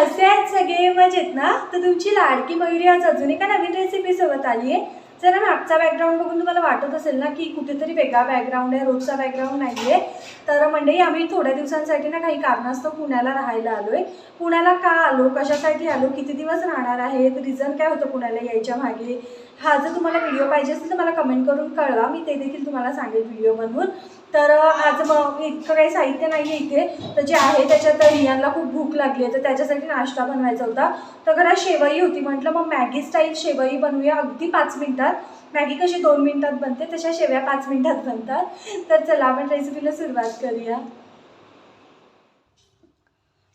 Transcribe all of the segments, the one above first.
कसे आहेत सगळे मजेत ना? तर तुमची लाडकी मयुरी आज अजून एका नवीन रेसिपीसोबत आली आहे. जरा मागचा बॅकग्राऊंड बघून तुम्हाला वाटत असेल ना की कुठेतरी वेगळा बॅकग्राऊंड आहे रोजचा बॅकग्राऊंड नाही आहे तर मंडळी आम्ही थोड्या दिवसांसाठी ना काही कारणास्तव पुण्याला राहायला आलो आहे पुण्याला का आलो? कशासाठी आलो? किती दिवस राहणार आहेत रिझन काय होतं पुण्याला यायच्या मागे? हा जर तुम्हाला व्हिडिओ पाहिजे असेल तर मला कमेंट करून कळवा. मी ते देखील तुम्हाला सांगेल व्हिडिओ बनवून तर आज मग इतकं काही साहित्य नाही आहे इथे. तर जे आहे त्याच्यात रियांना खूप भूक लागली आहे. तर त्याच्यासाठी नाश्ता बनवायचा होता. तर घरात शेवई होती. म्हटलं मग मॅगी स्टाईल शेवई बनवूया अगदी पाच मिनिटात. मॅगी कशी दोन मिनटात बनते? तशा शेवया पाच मिनिटात बनतात. तर चला आपण रेसिपीला सुरुवात करूया.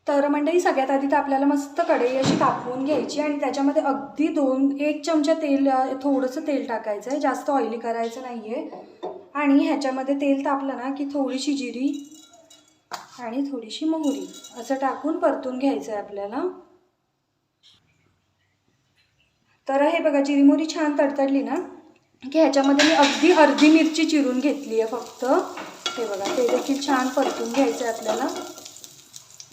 तर मंडळी सगळ्यात आधी तर आपल्याला मस्त कढई अशी तापवून घ्यायची आणि त्याच्यामध्ये अगदी दोन एक चमचा तेल थोडंसं तेल टाकायचं आहे जास्त ऑइली करायचं नाही आहे आणि ह्याच्यामध्ये तेल तापलं ना की थोडीशी जिरी आणि थोडीशी मोहरी. असं टाकून परतून घ्यायचं आहे आपल्याला. तर हे बघा जिरी मोहरी छान तडतडली ना की ह्याच्यामध्ये मी अगदी अर्धी मिरची चिरून घेतली आहे फक्त. हे बघा ते देखील छान परतून घ्यायचं आहे आपल्याला.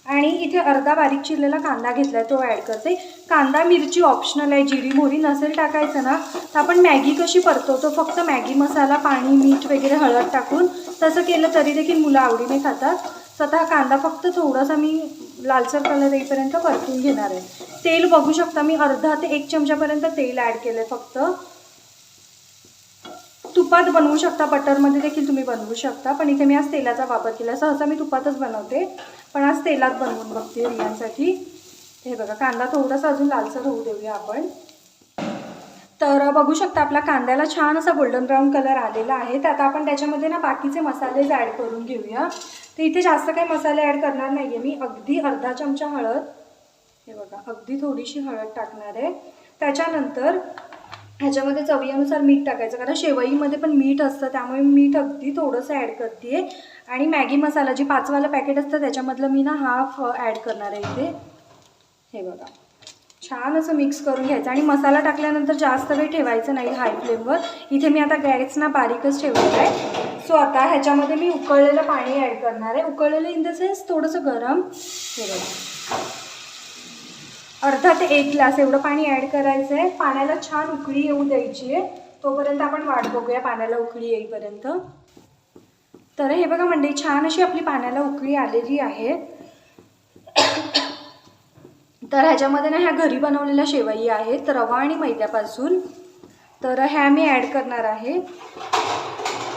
आणि इथे अर्धा बारीक चिरलेला कांदा घेतला आहे तो ॲड करते. कांदा मिरची ऑप्शनल आहे. जिरी मोहरी नसेल टाकायचं ना तर आपण मॅगी कशी परतवतो? फक्त मॅगी मसाला पाणी मीठ वगैरे हळद टाकून तसं केलं तरी देखील मुलं आवडीने खातात. स्वतः कांदा फक्त थोडासा मी लालसर कलर येईपर्यंत परतून घेणार आहे. तेल बघू शकता मी अर्धा ते एक चमच्यापर्यंत तेल ॲड केलं आहे फक्त. तुपात बनवू शकता बटरमध्ये देखील तुम्ही बनवू शकता. पण इथे मी आज तेलाचा वापर केला. सहसा मी तुपातच बनवते. पण आज तेलात बनवून बघते रियांसाठी हे बघा कांदा थोडासा अजून लालसर होऊ देऊया आपण. तर बघू शकता आपला कांद्याला छान असा गोल्डन ब्राऊन कलर आलेला आहे. तर आता आपण त्याच्यामध्ये ना बाकीचे मसालेच ॲड करून घेऊया. तर इथे जास्त काही मसाले ॲड करणार नाही आहे मी. अगदी अर्धा चमचा हळद. हे बघा अगदी थोडीशी हळद टाकणार आहे. त्याच्यानंतर ह्याच्यामध्ये चवीनुसार मीठ टाकायचं कारण शेवईमध्ये पण मीठ असतं त्यामुळे मीठ अगदी थोडंसं ॲड करते आणि मॅगी मसाला जी पाचवाला पॅकेट असतं त्याच्यामधलं मी ना हाफ ॲड करणार आहे इथे. हे बघा. छान असं मिक्स करून घ्यायचं. आणि मसाला टाकल्यानंतर जास्त वेळ ठेवायचं नाही हाय फ्लेमवर इथे मी आता गॅस ना बारीकच ठेवलेलं आहे. सो आता ह्याच्यामध्ये मी उकळलेलं पाणी ॲड करणार आहे. उकळलेलं इन द सेन्स थोडंसं गरम. हे बघा. अर्धा ते एक ग्लास एवढं पाणी ॲड करायचं आहे पाण्याला छान उकळी येऊ द्यायची आहे. तोपर्यंत आपण वाट बघूया पाण्याला उकळी येईपर्यंत. तर हे बघा मंडळी छान अशी आपली पाण्याला उकळी आलेली आहे. तर ह्याच्यामध्ये ना ह्या घरी बनवलेल्या शेवई आहेत रवा आणि मैद्यापासून. तर ह्या मी ॲड करणार आहे.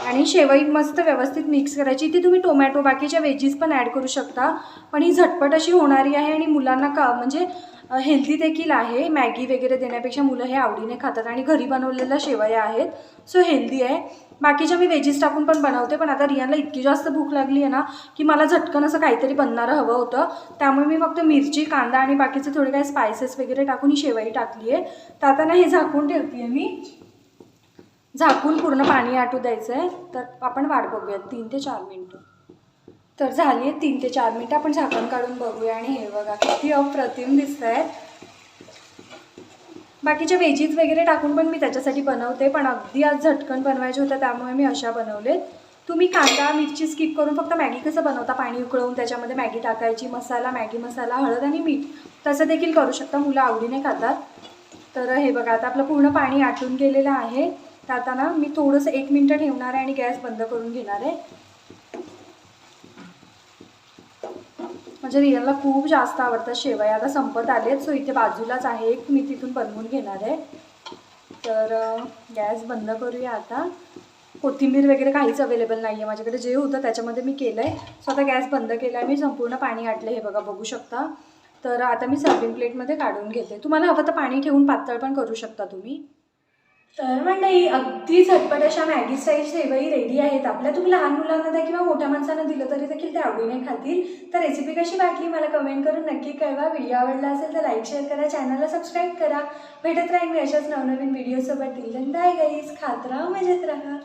आणि शेवई मस्त व्यवस्थित मिक्स करायची. इथे तुम्ही टोमॅटो बाकीच्या वेजीस पण ॲड करू शकता. पण ही झटपट अशी होणारी आहे आणि मुलांना का म्हणजे हेल्दी देखील आहे. मॅगी वगैरे देण्यापेक्षा मुलं हे आवडीने खातात आणि घरी बनवलेल्या शेवया आहेत. सो हेल्दी आहे. बाकीच्या मी वेजीस टाकून पण बनवते पण आता रियाला इतकी जास्त भूक लागली आहे ना की मला झटकन असं काहीतरी बनणारं हवं होतं. त्यामुळे मी फक्त मिरची कांदा आणि बाकीचे थोडे काही स्पायसेस वगैरे टाकून ही शेवई टाकली आहे तर आता ना हे झाकून ठेवते आहे मी. झाकून पूर्ण पाणी आटू द्यायचं आहे तर आपण वाट बघूयात तीन ते चार मिनटं. तर झाली आहे तीन ते चार मिनटं. आपण झाकण काढून बघूया. आणि हे बघा किती अप्रतिम दिसत आहे बाकीच्या वेजीज वगैरे टाकून पण मी त्याच्यासाठी बनवते पण अगदी आज झटकन बनवायचे होतं त्यामुळे मी अशा बनवलेत. तुम्ही कांदा मिरची स्किप करून फक्त मॅगी कसं बनवता? पाणी उकळवून त्याच्यामध्ये मॅगी टाकायची मसाला मॅगी मसाला हळद आणि मीठ. तसं देखील करू शकता मुलं आवडीने खातात. तर हे बघा आता आपलं पूर्ण पाणी आटून गेलेलं आहे. तर आता ना मी थोडंसं एक मिनटं ठेवणार आहे आणि गॅस बंद करून घेणार आहे. म्हणजे रियलला खूप जास्त आवडतात शेवया. आता संपत आलेत सो इथे बाजूलाच आहे एक. मी तिथून बनवून घेणार आहे. तर गॅस बंद करूया आता. कोथिंबीर वगैरे काहीच अवेलेबल नाही आहे माझ्याकडे. जे होतं त्याच्यामध्ये मी केलं आहे सो आता गॅस बंद केला आहे मी संपूर्ण पाणी आटलं हे बघा बघू शकता. तर आता मी सर्विंग प्लेटमध्ये काढून घेते. तुम्हाला हवं तर पाणी ठेवून पातळ पण करू शकता तुम्ही. तर मंडळी अगदी झटपट अशा मॅगी स्टाईल शेवई रेडी आहेत. आपल्या तुम्ही लहान मुलांना द्या किंवा मोठ्या माणसांना दिलं तरी देखील ते आवडीने खातील. तर रेसिपी कशी वाटली मला कमेंट करून नक्की कळवा. व्हिडिओ आवडला असेल तर लाईक शेअर करा. चॅनलला सबस्क्राईब करा. भेटत राहील मी अशाच नवनवीन व्हिडिओसोबत दिलं बाय गाईज खात राहा मजेत राहा.